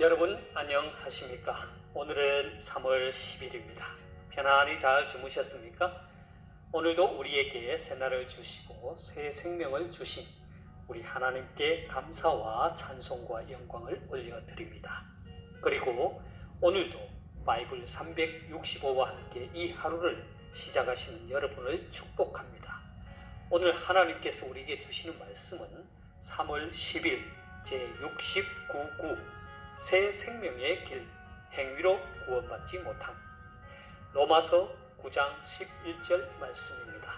여러분 안녕하십니까? 오늘은 3월 10일입니다. 편안히 잘 주무셨습니까? 오늘도 우리에게 새날을 주시고 새 생명을 주신 우리 하나님께 감사와 찬송과 영광을 올려드립니다. 그리고 오늘도 바이블 365와 함께 이 하루를 시작하시는 여러분을 축복합니다. 오늘 하나님께서 우리에게 주시는 말씀은 3월 10일 제69구 새 생명의 길 행위로 구원받지 못함 로마서 9장 11절 말씀입니다.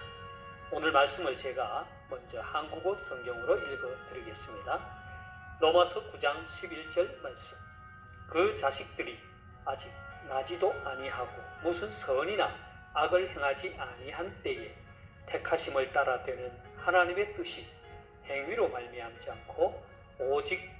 오늘 말씀을 제가 먼저 한국어 성경으로 읽어 드리겠습니다. 로마서 9장 11절 말씀. 그 자식들이 아직 나지도 아니하고 무슨 선이나 악을 행하지 아니한 때에 택하심을 따라 되는 하나님의 뜻이 행위로 말미암지 않고 오직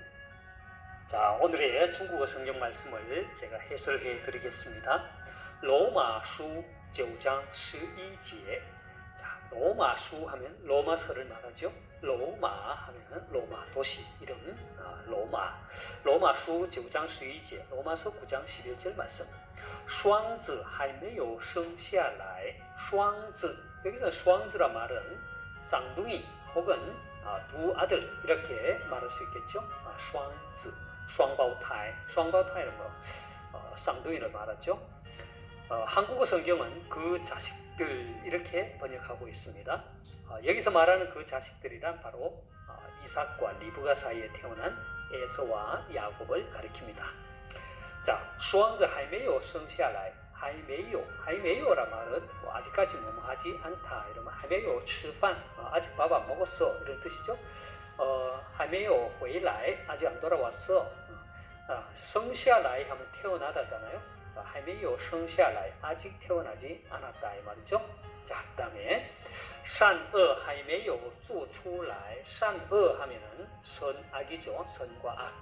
자, 오늘의 중국어 성경 말씀을 제가 해설해 드리겠습니다. 로마书 9장 11节. 자, 로마书하면 로마서를 말하죠. 로마 하면 로마 도시 이름 아, 로마. 로마书 9장 11节. 로마서 9장 11절 말씀. 双子还没有生下来.双子 여기서 双子라 말은 쌍둥이 혹은 아, 두 아들 이렇게 말할 수 있겠죠. 아, 双子. 双胞胎, 双胞胎는 뭐 어, 쌍둥이를 말하죠. 어, 한국어 성경은 그 자식들 이렇게 번역하고 있습니다. 어, 여기서 말하는 그 자식들이란 바로 어, 이삭과 리브가 사이에 태어난 에서와 야곱을 가리킵니다. 자, 双子还没有生下来,还没有,还没有라 말은 뭐 아직까지 뭐뭐하지 않다 이러면 还没有吃饭, 어, 아직 밥 안 먹었어 이런 뜻이죠. 어, 还没有回来 아직 안 돌아왔어. 아, 生下来 하면 태어나다잖아요. 아, 还没有生下来 아직 태어나지 않았다 이 말이죠. 자, 그다음에 善恶还没有做出来.善恶 하면은 선 악이죠. 선과 악.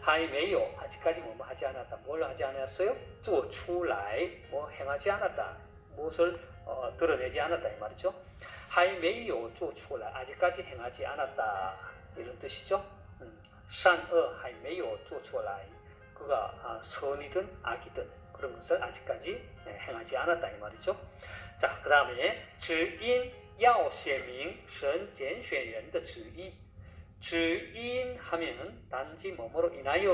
还没有 아직까지 뭐 하지 않았다. 뭘 하지 않았어요? 做出来뭐 행하지 않았다. 무엇을 어, 드러내지 않았다 이 말이죠. 还没有做出来 아직까지 행하지 않았다 이런 뜻이죠. 음, 善恶还没有做出来 그가 아, 선이든 악이든 그런 것을 아직까지 예, 행하지 않았다 이 말이죠. 자, 그 다음에 指因要显明神拣选人的旨意 주인 하면 단지 뭐뭐로 인하여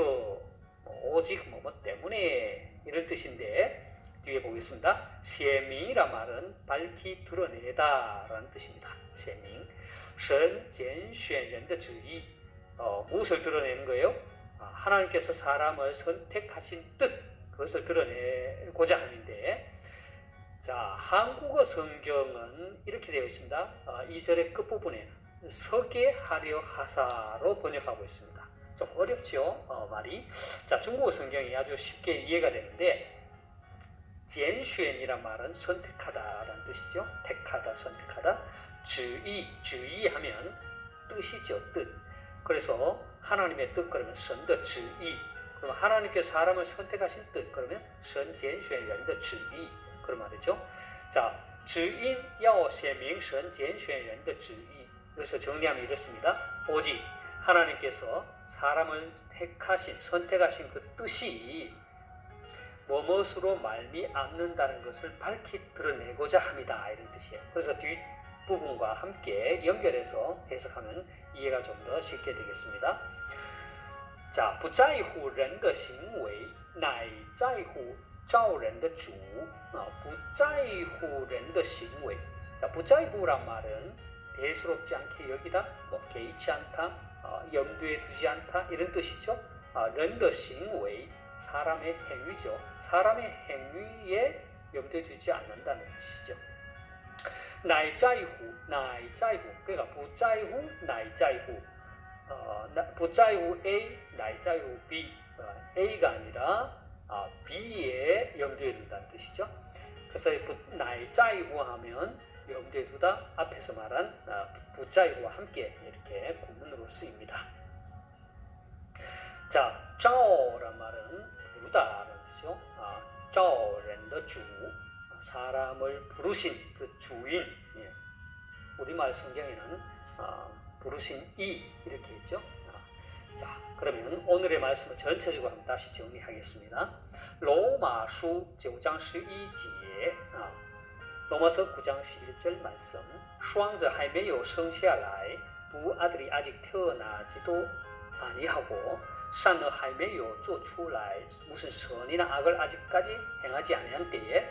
뭐 오직 뭐뭐 때문에 이럴 뜻인데 뒤에 보겠습니다. 세명이라 말은 밝히 드러내다라는 뜻입니다. 세명. 神拣选人的旨意 어, 무엇을 드러내는 거예요? 아, 하나님께서 사람을 선택하신 뜻 그것을 드러내고자 하는데 자 한국어 성경은 이렇게 되어 있습니다. 아, 어, 2절의 끝부분에 서게 하려 하사로 번역하고 있습니다. 좀 어렵지요 어, 말이. 자 중국어 성경이 아주 쉽게 이해가 되는데 젠슈엔이란 말은 선택하다라는 뜻이죠. 택하다, 선택하다. 주의, 주의하면 뜻이죠. 뜻. 그래서 하나님의 뜻 그러면 神的旨意. 그럼 하나님께서 사람을 선택하신 뜻 그러면 神拣选人的旨意 그런 말이죠. 자, 指因要显明神拣选人的旨意 그래서 정리하면 이렇습니다. 오직 하나님께서 사람을 택하신 선택하신 그 뜻이 무엇으로 말미암는다는 것을 밝히 드러내고자 합니다. 이런 뜻이에요. 그래서 뒷 부분과 함께 연결해서 해석하면 이해가 좀 더 쉽게 되겠습니다. 자, 不在乎人的行为，乃在乎照人的主啊，不在乎人的行为。 자, 不在乎란 말은 대수롭지 않게 여기다, 뭐 개의치 않다, 어, 염두에 두지 않다 이런 뜻이죠. 아, 人的行为 사람의 행위죠. 사람의 행위에 염두에 두지 않는다는 뜻이죠. 乃在乎,乃在乎 그러니까 不在乎,乃在乎 어, 나- 不在乎 A, 乃在乎 B 어, A가 아니라 아, B에 염두에 둔다는 뜻이죠. 그래서 이 부, 나의 짜이고 하면 염두에 두다 앞에서 말한 아, 부짜이고와 함께 이렇게 구문으로 쓰입니다. 자, 照란 말은 부르다라는 뜻이죠. 아, 照人的主 사람을 부르신 그 주인, 예. 우리말 성경에는 어, 부르신 이 이렇게 있죠. 아, 자, 그러면 오늘의 말씀을 전체적으로 한번 다시 정리하겠습니다. 로마수 9장 11제, 어. 로마서 9장 11절 말씀, 수왕자 하이메요 성샤라이, 부 아들이 아직 태어나지도 아니하고 산의 하이메요 쪼出来 무슨 선이나 악을 아직까지 행하지 아니한 때에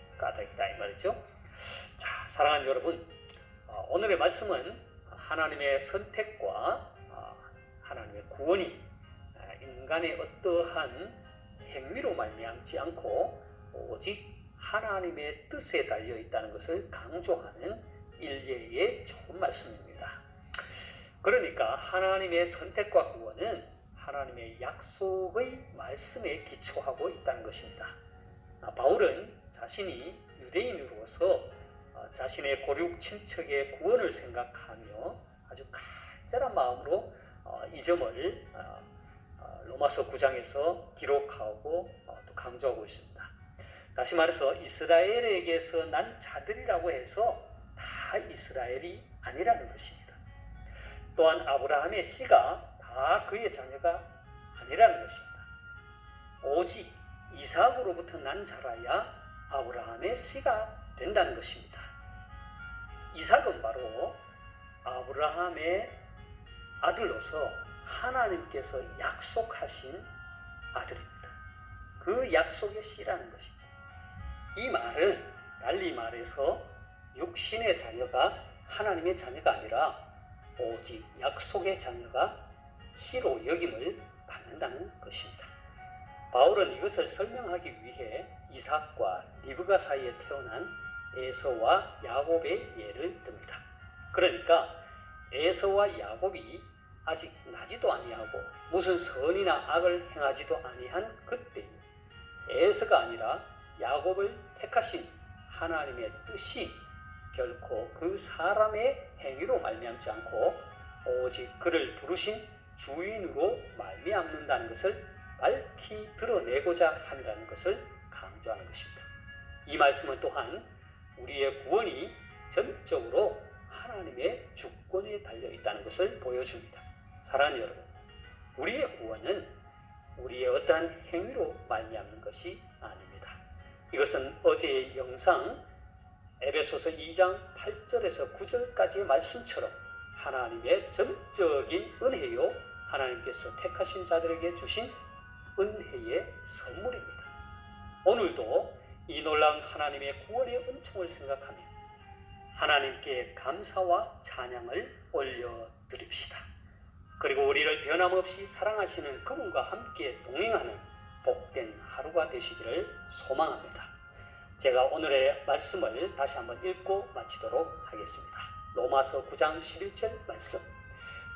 까닭이다 이 말이죠. 자, 사랑하는 여러분, 어, 오늘의 말씀은 하나님의 선택과 어, 하나님의 구원이 어, 인간의 어떠한 행위로 말미암지 않고 오직 하나님의 뜻에 달려 있다는 것을 강조하는 일례의 좋은 말씀입니다. 그러니까 하나님의 선택과 구원은 하나님의 약속의 말씀에 기초하고 있다는 것입니다. 아, 바울은 자신이 유대인으로서 어, 자신의 고륙 친척의 구원을 생각하며 아주 간절한 마음으로 어, 이 점을 어, 로마서 9장에서 기록하고 또 강조하고 있습니다. 다시 말해서 이스라엘에게서 난 자들이라고 해서 다 이스라엘이 아니라는 것입니다. 또한 아브라함의 씨가 다 그의 자녀가 아니라는 것입니다. 오직 이삭으로부터 난 자라야 아브라함의 씨가 된다는 것입니다. 이삭은 바로 아브라함의 아들로서 하나님께서 약속하신 아들입니다. 그 약속의 씨라는 것입니다. 이 말은 달리 말해서 육신의 자녀가 하나님의 자녀가 아니라 오직 약속의 자녀가 씨로 여김을 받는다는 것입니다. 바울은 이것을 설명하기 위해 이삭과 리브가 사이에 태어난 에서와 야곱의 예를 듭니다. 그러니까 에서와 야곱이 아직 나지도 아니하고 무슨 선이나 악을 행하지도 아니한 그때 에서가 아니라 야곱을 택하신 하나님의 뜻이 결코 그 사람의 행위로 말미암지 않고 오직 그를 부르신 주인으로 말미암는다는 것을 밝히 드러내고자 함이라는 것을 강조하는 것입니다. 이 말씀은 또한 우리의 구원이 전적으로 하나님의 주권에 달려 있다는 것을 보여줍니다. 사랑하는 여러분, 우리의 구원은 우리의 어떠한 행위로 말미암는 것이 아닙니다. 이것은 어제의 영상 에베소서 2장 8절에서 9절까지의 말씀처럼 하나님의 전적인 은혜요 하나님께서 택하신 자들에게 주신 은혜의 선물입니다. 오늘도 이 놀라운 하나님의 구원의 은총을 생각하며 하나님께 감사와 찬양을 올려드립시다. 그리고 우리를 변함없이 사랑하시는 그분과 함께 동행하는 복된 하루가 되시기를 소망합니다. 제가 오늘의 말씀을 다시 한번 읽고 마치도록 하겠습니다. 로마서 9장 11절 말씀.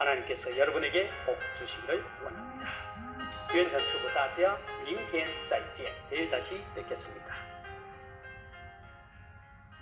하나님께서 여러분에게 복 주시기를 원합니다. 유엔산수부 따지야 민텐 짜이지에 내일 다시 뵙겠습니다.